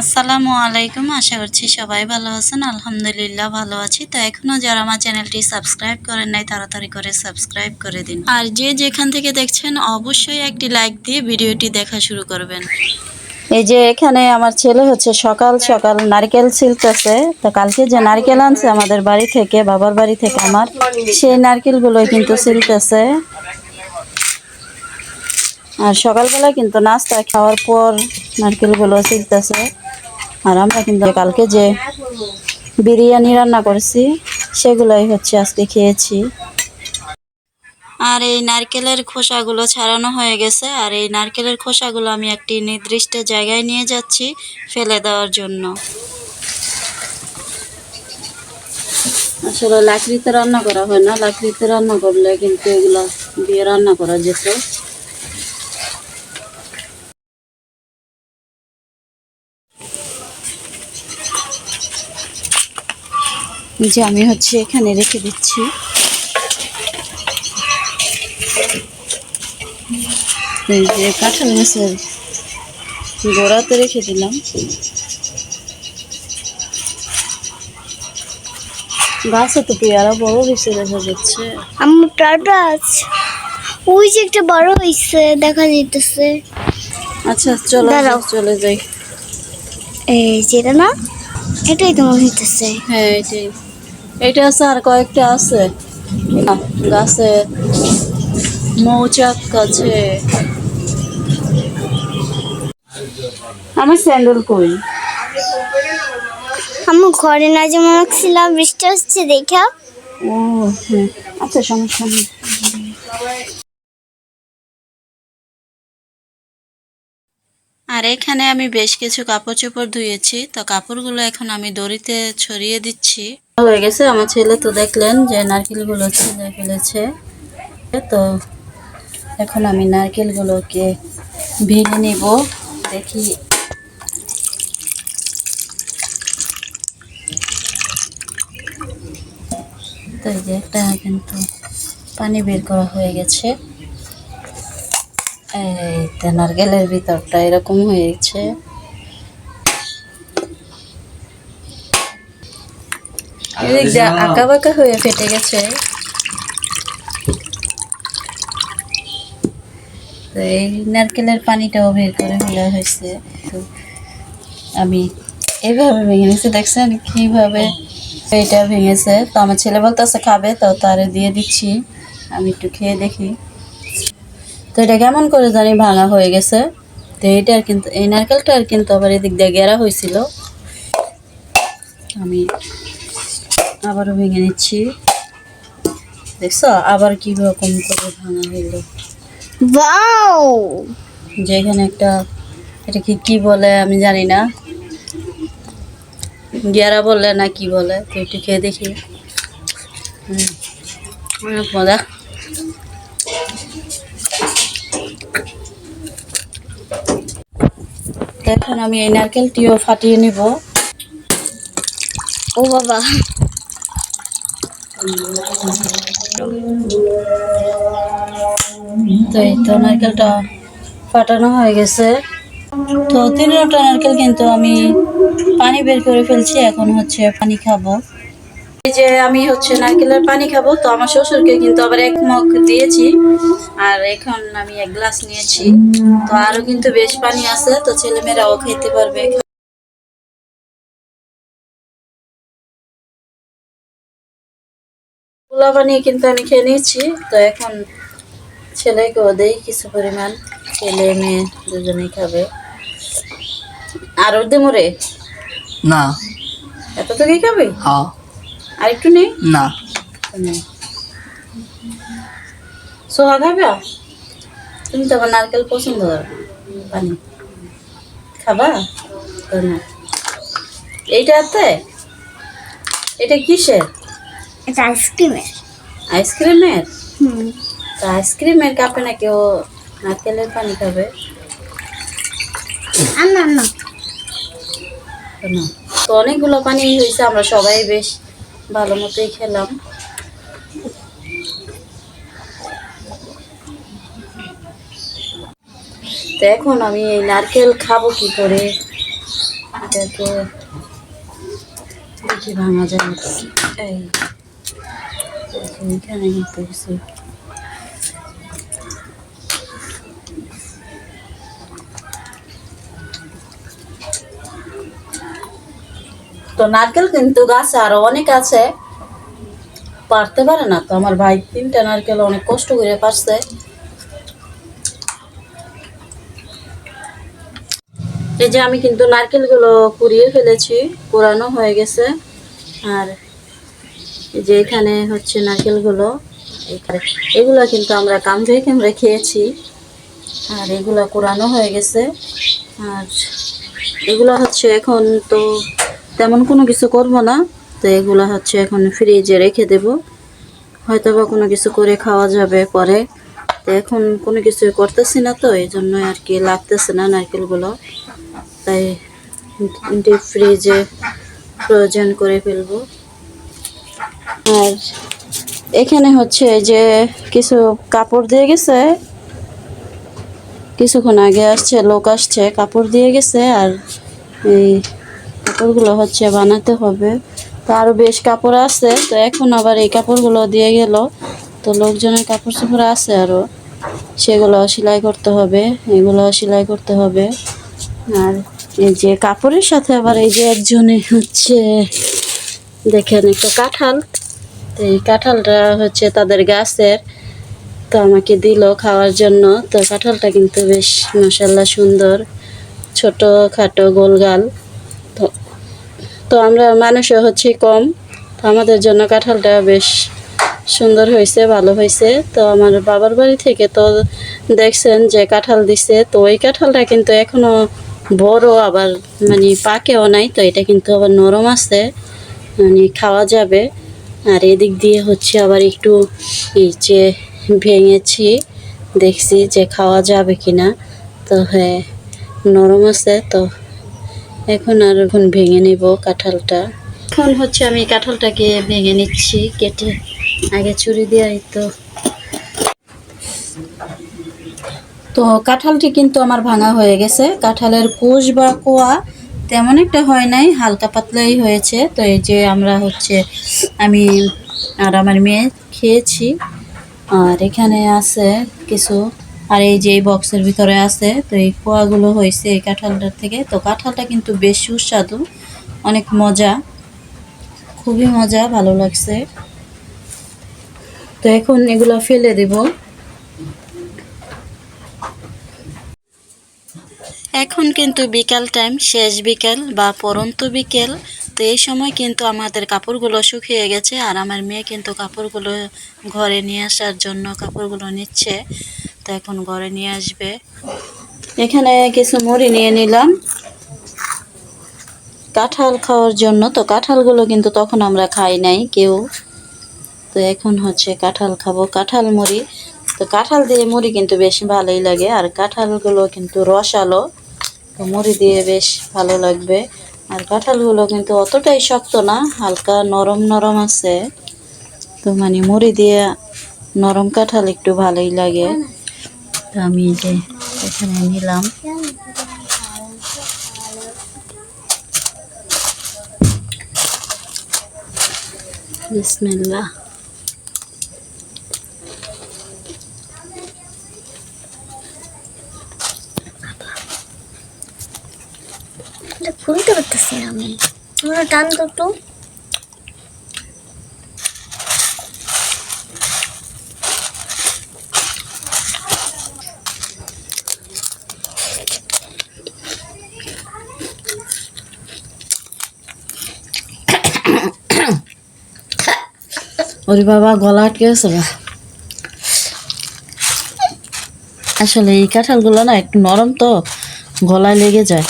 আসসালামু আলাইকুম, আশা করছি সবাই ভালো আছেন। আলহামদুলিল্লাহ ভালো আছি। তো এখনও যারা আমার চ্যানেলটি সাবস্ক্রাইব করেন নাই, তাড়াতাড়ি করে সাবস্ক্রাইব করে দিন। আর যে যেখান থেকে দেখছেন, অবশ্যই একটি লাইক দিয়ে ভিডিওটি দেখা শুরু করবেন। এই যে এখানে আমার ছেলে হচ্ছে সকাল সকাল নারকেল ছিলতেছে। তো কালকে যে নারকেল আনছে আমাদের বাড়ি থেকে, বাবার বাড়ি থেকে আমার, সেই নারকেলগুলো কিন্তু ছিলতেছে। আর সকালবেলা কিন্তু নাস্তা খাওয়ার পর নারকেলগুলো ছিলতেছে। আর আমরা কিন্তু কালকে যে বিরিয়ানি রান্না করেছি সেগুলোই হচ্ছে আজকে খেয়েছি। আর এই নারকেলের খোসাগুলো ছাড়ানো হয়ে গেছে আর এই নারকেলের খোসাগুলো আমি একটি নির্দিষ্ট জায়গায় নিয়ে যাচ্ছি ফেলে দেওয়ার জন্য। আসলে লাকড়িতে রান্না করা হয় না লাকড়িতে রান্না করলে কিন্তু এগুলো দিয়ে রান্না করা যেত। যে আমি হচ্ছে এখানে রেখে দিচ্ছি। যে কাঁঠাল গাছের গোড়াতে রেখে দিলাম। গাছে তো পেয়ারা বড় হয়েছে দেখা যাচ্ছে। আমার টাটা আছে ওই যে একটা বড় হয়েছে দেখা যাইতেছে। আচ্ছা চলো। চলে যাই। এই যেটা না? এটাই তো মনে হইতেছে। হ্যাঁ এটাই। এটা আছে আর কয়েকটা আছে। গাছে মৌচাক আছে আমার স্যান্ডেল কই আমি ঘরে না যেমন রাখছিলাম বৃষ্টি হচ্ছে দেখা ও হ্যাঁ। আচ্ছা সমস্যা নেই। আর এখানে আমি বেশ কিছু কাপড় চোপড় ধুয়েছি। তো কাপড়গুলো এখন আমি দড়িতে ছড়িয়ে দিচ্ছি। হয়ে গেছে। আমার ছেলে তো দেখলেন যে নারকেলগুলো ছিঁড়ে ফেলেছে। তো এখন আমি নারকেলগুলোকে ভেঙে নেব। দেখি। তো এই যে একটা কিন্তু পানি বের করা হয়ে গেছে। এই তো নারকেলের ভিতরটা এরকম হয়েছে। আঁকা বাঁকা হয়ে ফেটে গেছে। তো এই নারকেলের পানিটাও বের করে ফেলা হয়েছে। তো আমি এইভাবে ভেঙে নিয়েছি দেখছেন কীভাবে এটা ভেঙেছে? তো আমার ছেলে বলতেছে খাবে তো তারে দিয়ে দিচ্ছি। আমি একটু খেয়ে দেখি। তো এটা কেমন করে জানি ভাঙা হয়ে গেছে। তো এইটার কিন্তু এই নারকেলটার কিন্তু আবার এদিক দিয়ে গেরা হয়েছিল। আমি আবারও ভেঙে নিচ্ছি। দেখছ? আবার কি রকম করে ভাঙা হইল। ওয়াও! যে এখানে একটা এটা কি কি বলে আমি জানি না। গেরা বলে না কি বলে? তো একটু খেয়ে দেখি। হুম, অনেক মজা। এখন আমি এই নারকেলটিও ফাটিয়ে নিব। ও বাবা। তো এই তো নারকেলটা ফাটানো হয়ে গেছে। তো তিনটা নারকেল কিন্তু আমি পানি বের করে ফেলছি, এখন হচ্ছে পানি খাব। যে আমি হচ্ছে নারকেলের পানি খাব তো আমার শ্বশুরকে কিন্তু আবার এক মগ দিয়েছি। আর এখন আমি এক গ্লাস নিয়েছি। তো আরও কিন্তু বেশ পানি আছে তো ছেলেমেয়েরাও খেতে পারবে। পোলা বানিয়ে কিন্তু আমি খেয়ে নিয়েছি তো এখন ছেলেকেও দেই কিছু পরিমাণ। ছেলে মেয়ে দুজনেই খাবে। আর ওর মরে না। এত তো কি খাবে? হ্যাঁ। আর একটু নেই? না। সোহা খাবে? তুমি তো আবার নারকেল পছন্দ করো পানি। খাবা? না। এইটা আতে এটা কিসের? এটা আইসক্রিমের। আইসক্রিমের? হুম। তো আইসক্রিমের কাপে না কেউ নারকেলের পানি খাবে? আর না না। না। তো অনেকগুলো পানি হয়েছে আমরা সবাই বেশ ভালো মতোই খেলাম। এখন আমি এই নারকেল খাব কি করে? ভাঙা যায় এই এখানে তো নারকেল কিন্তু গাছে আরও অনেক আছে। পারতে পারে না তো আমার ভাই তিনটা নারকেল অনেক কষ্ট করে পারছে। এই যে আমি কিন্তু নারকেলগুলো কুড়িয়ে ফেলেছি পুরানো হয়ে গেছে। আর যে এখানে হচ্ছে নারকেলগুলো এগুলো কিন্তু আমরা কামড়ে কামড়ে খেয়েছি। আর এগুলো কোরানো হয়ে গেছে। আর এগুলো হচ্ছে এখন তো তেমন কোনো কিছু করব না। তো এগুলো হচ্ছে এখন ফ্রিজে রেখে দেব। হয়তো বা কোনো কিছু করে খাওয়া যাবে পরে। তো এখন কোনো কিছু করতেছি না তো এই জন্য আর কি লাগতেছে না নারকেলগুলো। তাই ডিপ ফ্রিজে প্রয়োজন করে ফেলব। আর এখানে হচ্ছে যে কিছু কাপড় দিয়ে গেছে। কিছুক্ষণ আগে আসছে, লোক আসছে, কাপড় দিয়ে গেছে। আর এই কাপড়গুলো হচ্ছে বানাতে হবে। তো আরও বেশ কাপড় আছে, তো এখন আবার এই কাপড়গুলো দিয়ে গেল। তো লোকজনের কাপড় চোপড় আছে আরও সেগুলো সেলাই করতে হবে, এগুলো সেলাই করতে হবে। আর এই যে কাপড়ের সাথে আবার এই যে একজনে হচ্ছে, দেখেন একটা কাঁঠাল। তো এই কাঁঠালটা হচ্ছে তাদের গাছের, তো আমাকে দিল খাওয়ার জন্য। তো কাঁঠালটা কিন্তু বেশ মশাল্লা সুন্দর ছোট খাটো গোলগাল। তো আমরা মানুষও হচ্ছে কম। তো আমাদের জন্য কাঁঠালটা বেশ সুন্দর হয়েছে, ভালো হয়েছে। তো আমার বাবার বাড়ি থেকে তো দেখছেন যে কাঁঠাল দিছে। তো ওই কাঁঠালটা কিন্তু এখনও বড় আবার মানে পাকেও নাই, তো এটা কিন্তু আবার নরম আছে মানে খাওয়া যাবে। আর এদিক দিয়ে হচ্ছে আবার একটু এই যে ভেঙেছি, দেখছি যে খাওয়া যাবে কিনা। তো হ্যাঁ নরম আছে, তো এখন আর এখন ভেঙে নিব কাঁঠালটা। এখন হচ্ছে আমি কাঁঠালটাকে ভেঙে নিচ্ছি, কেটে আগে চুরি দেওয়াই তো। তো কাঁঠালটি কিন্তু আমার ভাঙা হয়ে গেছে। কাঁঠালের কোষ বা কোয়া তেমন একটা হয় নাই, হালকা পাতলাই হয়েছে। তো এই যে আমরা হচ্ছে, আমি আর আমার মেয়ে খেয়েছি। আর এখানে আছে কিছু আর এই যে এই বক্সের ভিতরে আছে, তো এই কোয়াগুলো হয়েছে এই কাঁঠালটার থেকে। তো কাঁঠালটা কিন্তু বেশ সুস্বাদু, অনেক মজা, খুবই মজা, ভালো লাগছে। তো এখন এগুলো ফেলে দেব। এখন কিন্তু বিকাল টাইম শেষ বিকেল বা পরন্ত বিকেল। তো এই সময় কিন্তু আমাদের কাপড়গুলো শুকিয়ে গেছে, আর আমার মেয়ে কিন্তু কাপড়গুলো ঘরে নিয়ে আসার জন্য কাপড়গুলো নিচ্ছে। তো এখন ঘরে নিয়ে আসবে। এখানে কিছু মুড়ি নিয়ে নিলাম। কাঁঠাল খাওয়ার জন্য, তো কাঁঠালগুলো কিন্তু তখন আমরা খাই নাই কেউ। তো এখন হচ্ছে কাঁঠাল খাব, কাঁঠাল মুড়ি। তো কাঁঠাল দিয়ে মুড়ি কিন্তু বেশ ভালোই লাগে, আর কাঁঠালগুলো কিন্তু রসালো। তো মুড়ি দিয়ে বেশ ভালো লাগবে। আর কাঁঠালগুলো কিন্তু অতটাই শক্ত না, হালকা নরম নরম আছে। তো মানে মুড়ি দিয়ে নরম কাঁঠাল একটু ভালোই লাগে। তো আমি যে এখানে নিলাম। বিসমিল্লাহ। এটা খুলতে পারতেছি আমি। তোমরা টান তো ওরে বাবা, গলা আটকে গেছে গা। আসলে এই কাঁঠালগুলো না একটু নরম তো, গলায় লেগে যায়।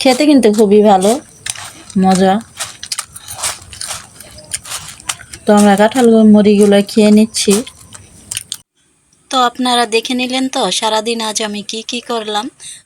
খেতে কিন্তু খুবই ভালো, মজা। তো আমরা কাঁঠাল মুড়িগুলো খেয়ে নিচ্ছি। তো আপনারা দেখে নিলেন তো, সারাদিন আজ আমি কি কি করলাম।